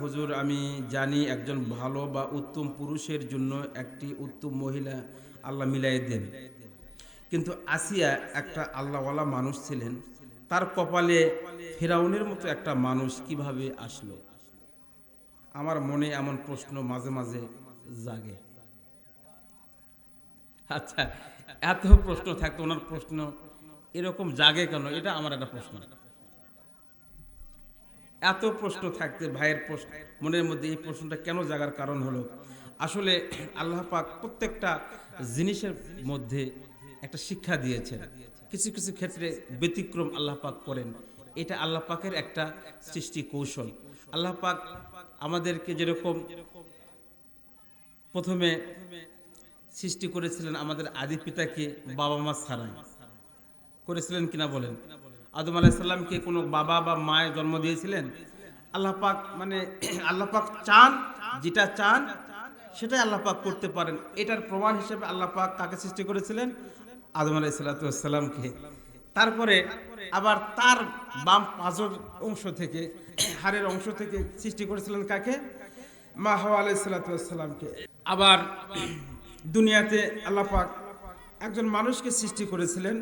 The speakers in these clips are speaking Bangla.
হুজুর, আমি জানি একজন ভালো বা উত্তম পুরুষের জন্য একটি উত্তম মহিলা আল্লাহ মিলাই দেন। কিন্তু আসিয়া একটা আল্লাহওয়ালা মানুষ ছিলেন। তার কপালে ফেরাউনের মতো একটা মানুষ কীভাবে আসলো? আমার মনে এমন প্রশ্ন মাঝে মাঝে জাগে। আচ্ছা এত প্রশ্ন থাকতো, ওনার প্রশ্ন এরকম জাগে কেন? এটা আমার একটা প্রশ্ন। এত প্রশ্ন থাকতে ভাইয়ের প্রশ্ন, মনের মধ্যে এই প্রশ্নটা কেন জাগার কারণ হলো? আসলে আল্লাহ পাক প্রত্যেকটা জিনিসের মধ্যে একটা শিক্ষা দিয়েছেন। কিছু কিছু ক্ষেত্রে ব্যতিক্রম আল্লাহ পাক করেন। এটা আল্লাহ পাকের একটা সৃষ্টি কৌশল। আল্লাহ পাক আমাদেরকে যেরকম প্রথমে সৃষ্টি করেছিলেন আমাদের আদি পিতাকে বাবা মা ছাড়াই। করেছিলেন কিনা বলেন? আদম আলাইসাল্লামকে কোনো বাবা বা মায়ের জন্ম দিয়েছিলেন? আল্লাহ পাক মানে আল্লাহ পাক চান, যেটা চান, সেটাই আল্লাহ পাক করতে পারেন। এটার প্রমাণ হিসেবে আল্লাহ পাক কাকে সৃষ্টি করেছিলেন? আদম আলাইসাল্লাতামকে তারপরে আবার তার বাম পাঁচর অংশ থেকে, হাড়ের অংশ থেকে সৃষ্টি করেছিলেন কাকে? মা হাওয়া আলাইসাল্লাতামকে আবার দুনিয়াতে আল্লাহ পাক একজন মানুষকে সৃষ্টি করেছিলেন।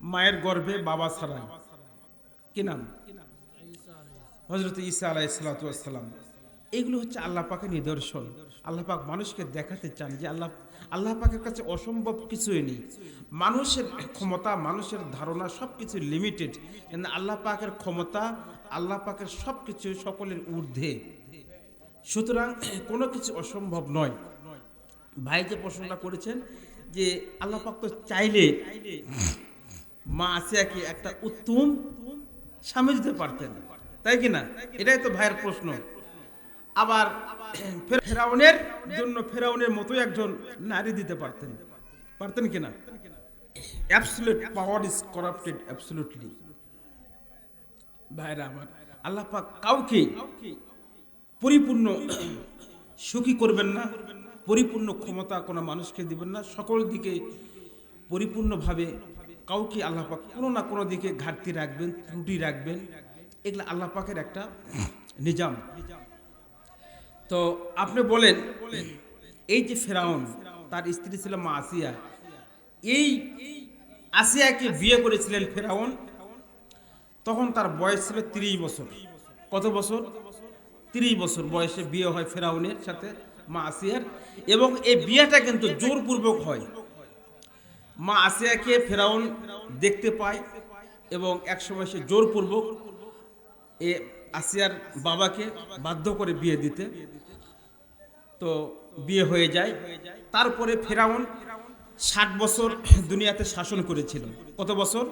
মায়ের গর্ভে বাবা ছাড়াই। কি নাম? হজরত ঈসা আলাইসালাম এগুলো হচ্ছে আল্লাহ পাকের নিদর্শন। আল্লাহ পাক মানুষকে দেখাতে চান যে আল্লাহ আল্লাহ পাকের কাছে অসম্ভব কিছুই নেই। মানুষের ক্ষমতা, মানুষের ধারণা সব কিছু লিমিটেড কিন্তু আল্লাহ পাকের ক্ষমতা, আল্লাহ পাকের সব কিছু সকলের ঊর্ধ্বে। সুতরাং কোনো কিছু অসম্ভব নয়। ভাই যে প্রশ্নটা করেছেন যে আল্লাহ পাক তো চাইলে মা আসিয়াকে একটা উত্তম স্বামী দিতে পারতেন। তাই কি না? এটাই তো ভাইয়ের প্রশ্ন। আবার ফেরাউনের জন্য ফেরাউনের মতো একজন নারী দিতে পারতেন। পারতেন কি না? Absolute power is corrupted absolutely ভাইরা আমার, আল্লাহ পাক কাউকে পরিপূর্ণ সুখী করবেন না, পরিপূর্ণ ক্ষমতা কোনো মানুষকে দিবেন না। সকল দিকে পরিপূর্ণভাবে কাউকে আল্লাহ পাক কোনো না কোনো দিকে ঘাটতি রাখবেন, ত্রুটি রাখবেন, এগুলো আল্লাহ পাকের একটা নিজাম। তো আপনি বলেন, এই যে ফেরাউন, তার স্ত্রী ছিল মা আসিয়া, এই আসিয়াকে বিয়ে করেছিলেন ফেরাউন, তখন তার বয়স ছিল তিরিশ বছর। কত বছর? তিরিশ বছর বয়সে বিয়ে হয় ফেরাউনের সাথে মা আসিয়ার, এবং এই বিয়েটা কিন্তু জোরপূর্বক হয়। মা আসিয়াকে ফেরাউন দেখতে পায় এবং একসময় সে জোরপূর্বক এ আসিয়ার বাবাকে বাধ্য করে বিয়ে দিতে। তো বিয়ে হয়ে যায়। তারপরে ফেরাউন ষাট বছর দুনিয়াতে শাসন করেছিল। কত বছর?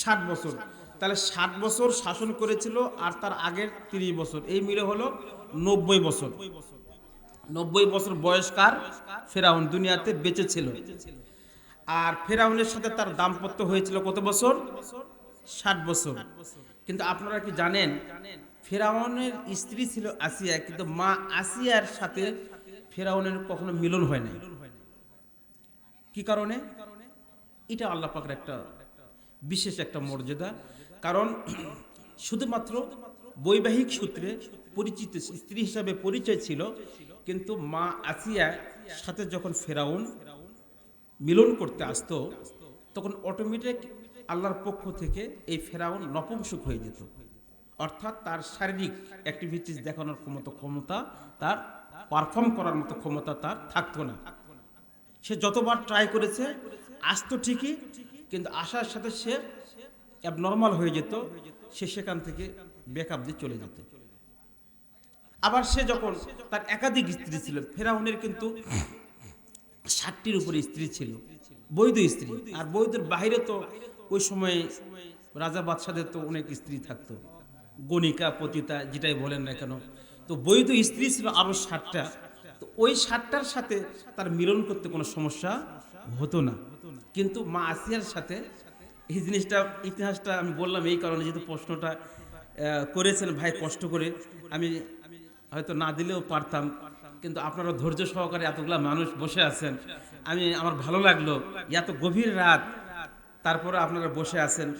ষাট বছর। তাহলে ষাট বছর শাসন করেছিল আর তার আগের তিরিশ বছর। এই মিলে হলো নব্বই বছর। নব্বই বছর বয়স্কার ফেরাউন দুনিয়াতে বেঁচে ছিল। আর ফেরাউনের সাথে তার দাম্পত্য হয়েছিল কত বছর? ষাট বছর। কিন্তু আপনারা কি জানেন, ফেরাউনের স্ত্রী ছিল আসিয়া, কিন্তু মা আসিয়ার সাথে ফেরাউনের কখনো মিলন হয় নাই। কি কারণে? এটা আল্লাহ পাকের একটা বিশেষ একটা মর্যাদা। কারণ শুধুমাত্র বৈবাহিক সূত্রে পরিচিত স্ত্রী হিসাবে পরিচয় ছিল, কিন্তু মা আসিয়ার সাথে যখন ফেরাউন মিলন করতে আসতো, তখন অটোমেটিক আল্লাহর পক্ষ থেকে এই ফেরাউন নপুংসুক হয়ে যেত। অর্থাৎ তার শারীরিক অ্যাক্টিভিটিস দেখানোর ক্ষমতা ক্ষমতা তার পারফর্ম করার মতো ক্ষমতা তার থাকতো না। সে যতবার ট্রাই করেছে, আসতো ঠিকই, কিন্তু আসার সাথে সে অ্যাবনর্মাল হয়ে যেত, সে সেখান থেকে বেকআপ দিয়ে চলে যেত। আবার সে যখন তার একাধিক স্ত্রী ছিল, ফেরাউনের কিন্তু ষাটটির উপরে স্ত্রী ছিল, বৈধ স্ত্রী। আর বৈধের বাইরে তো ওই সময় রাজা বাদশাদের তো অনেক স্ত্রী থাকতো। গণিকা, পতিতা, যেটাই বলেন না কেন। তো বৈধ স্ত্রী ছিল আরও ষাটটা। তো ওই ষাটটার সাথে তার মিলন করতে কোনো সমস্যা হতো না। কিন্তু মা আসিয়ার সাথে এই জিনিসটা, ইতিহাসটা আমি বললাম এই কারণে, যেহেতু প্রশ্নটা করেছেন, ভাই কষ্ট করে, আমি হয়তো না দিলেও পারতাম। কিন্তু আপনারা ধৈর্য সহকারে এতগুলা মানুষ বসে আছেন। আমি, আমার ভালো লাগল। এত গভীর রাত। তারপরে আপনারা বসে আছেন।